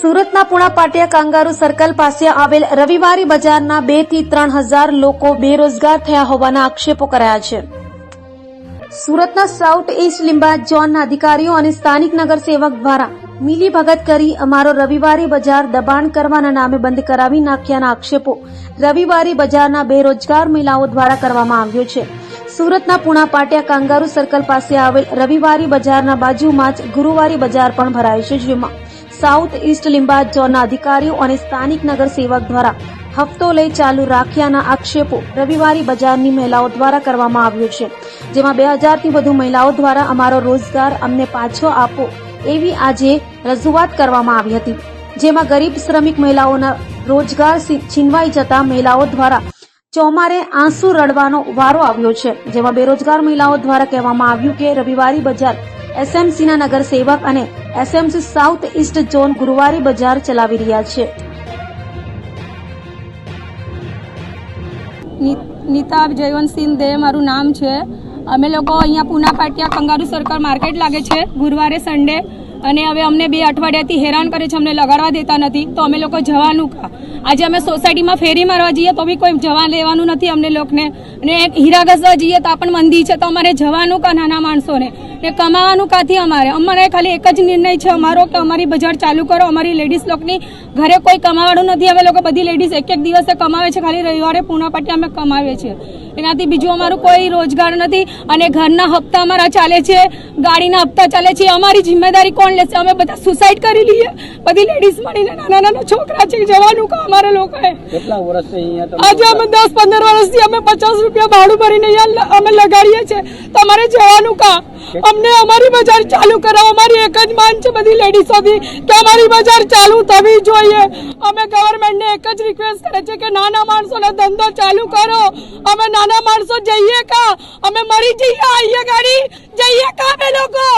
સુરતના પુણા પાટિયા kangaroo circle પાસે આવેલ રવિવારી બજારના બેથી ત્રણ હજાર લોકો બેરોજગાર થયા હોવાના આક્ષેપો કરાયા છે. સુરતના સાઉથ ઇસ્ટ લીંબા ઝોનના અધિકારીઓ અને સ્થાનિક નગરસેવક દ્વારા મિલી ભગત કરી અમારો રવિવારી બજાર દબાણ કરવાના નામે બંધ કરાવી નાખ્યાના આક્ષેપો રવિવારી બજારના બેરોજગાર મહિલાઓ દ્વારા કરવામાં આવ્યો છે. સુરતના પુણા પાટિયા કાંગારુ સર્કલ પાસે આવેલ રવિવારી બજારના બાજુમાં જ ગુરુવારી બજાર પણ ભરાય છે, જેમાં સાઉથ ઇસ્ટ લીંબાદ ઝોનના અધિકારીઓ અને સ્થાનિક નગરસેવક દ્વારા હપ્તો લઈ ચાલુ રાખ્યાના આક્ષેપો રવિવારી બજારની મહિલાઓ દ્વારા કરવામાં આવ્યો છે, જેમાં બે હજારથી વધુ મહિલાઓ દ્વારા અમારો રોજગાર અમને પાછો આપો એવી આજે રજૂઆત કરવામાં આવી હતી, જેમાં ગરીબ શ્રમિક મહિલાઓના રોજગાર છીનવાઈ જતા મહિલાઓ દ્વારા ચોમારે આંસુ રડવાનો વારો આવ્યો છે, જેમાં બેરોજગાર મહિલાઓ દ્વારા કહેવામાં આવ્યું કે રવિવારી બજાર એસએમસીના નગરસેવક અને એસએમસી સાઉથ ઇસ્ટ ઝોન ગુરુવારે બજાર ચલાવી રહ્યા છે. નીતા જયવંતસિંહ દે મારું નામ છે. અમે લોકો અહીંયા Pune Patiya kangaroo circle market લાગે છે, ગુરુવારે સન્ડે અને હવે અમને બે અઠવાડિયાથી હેરાન કરે છે, અમને લગાડવા દેતા નથી. તો અમે લોકો જવાનું કા? આજે અમે સોસાયટીમાં ફેરી મારવા જઈએ તો બી કોઈ જવા લેવાનું નથી અમને લોકોને. અને હીરા ઘસવા જઈએ તો પણ મંદી છે, તો અમારે જવાનું કા નાના માણસોને? ને કમાવાનું કાથી અમારે. અમારે ખાલી એક જ નિર્ણય છે અમારો કે અમારી બજાર ચાલુ કરો અમારી લેડીઝ લોકોની ઘરે કોઈ કમાવાનું નથી. અમે લોકો બધી લેડીઝ એક એક દિવસે કમાવે છે ખાલી રવિવારે પૂર્ણપાટી અમે કમાવીએ છીએ. એનાથી બીજું અમારું કોઈ રોજગાર નથી અને ઘરના હપ્તા અમારા ચાલે છે ગાડીના હપ્તા ચાલે છે. અમારી જિમ્મેદારી કોણ લેશે? અમે બધા સુસાઇડ કરી લઈએ. બધી લેડીઝ મળીને નાના નાના છોકરા છે જવાનું કા અમારા લોકોએ. કેટલા વર્ષથી આજે અમે દસ પંદર વર્ષથી અમે પચાસ રૂપિયા ભાડું ભરીને અમે લગાડીએ છીએ. તમારે જવાનું કા અમને અમારી બજાર ચાલુ કરાવો. અમારી એક જ માન છે બધી લેડીઝોથી કે અમારી બજાર ચાલુ થવી જોઈએ. અમે ગવર્મેન્ટને એક જ રિક્વેસ્ટ કરે છે કે નાના માણસોને ધંધો ચાલુ કરો. અમે નાના માણસો જઈએ કા? અમે મરી જઈએ આઈએ ગાડી? જઈએ કા અમે લોકો?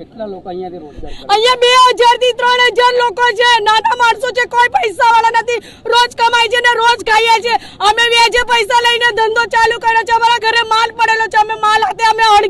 કેટલા લોકો અહીંયાથી રોજગાર અહીંયા બે હજારથી ત્રણ હજાર લોકો છે. નાના માણસો છે કોઈ પૈસા વાળા નથી. રોજ કમાય છે ને રોજ ખાઈએ છે. અમે વ્યાજે પૈસા લઈને ધંધો ચાલુ કર્યો છે. અમારા ઘરે માલ પડેલો છે અમે માલ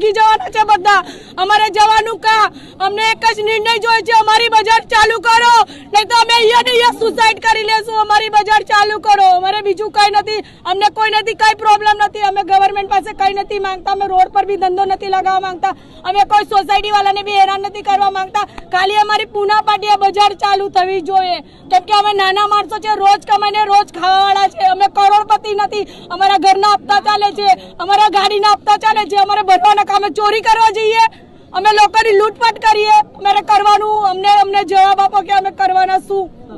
અળગી જવાના છે બધા. અમારે જવાનું કા? અમને એક જ નિર્ણય જોઈએ છે, અમારી બજાર ચાલુ કરો. નહીં તો અમે અહીંયા ને અહીંયા સુસાઇડ કરી લેશું, અમારી બજાર ચાલુ કરો. અમારે બીજું કઈ નથી. અમને કોઈ નથી, કઈ પ્રોબ્લેમ નથી. અમે ગવર્મેન્ટ પાસે કઈ નથી માંગતા. અમે રોડ પર બી ધંધો નથી લગાવવા માંગતા. અમે કોઈ સોસાયટી વાળાને બી હેરાન નથી કરવા માંગતા. ખાલી અમારી પૂના પાટિયા બજાર ચાલુ થવી જોઈએ. કેમ કે અમે નાના માણસો છે, રોજ કમાઈને રોજ ખાવાવાળા છે. અમે કરોડપતિ નથી. અમારા ઘરના હપ્તા ચાલે છે. અમારા ગાડીના હપ્તા ચાલે છે. અમારે ભરવાના કામે ચોરી કરવા જઈએ, અમે લોકોની લૂંટપાટ કરીએ, અમારે કરવાનું, અમને અમને જવાબ આપો કે અમે કરવાના શું?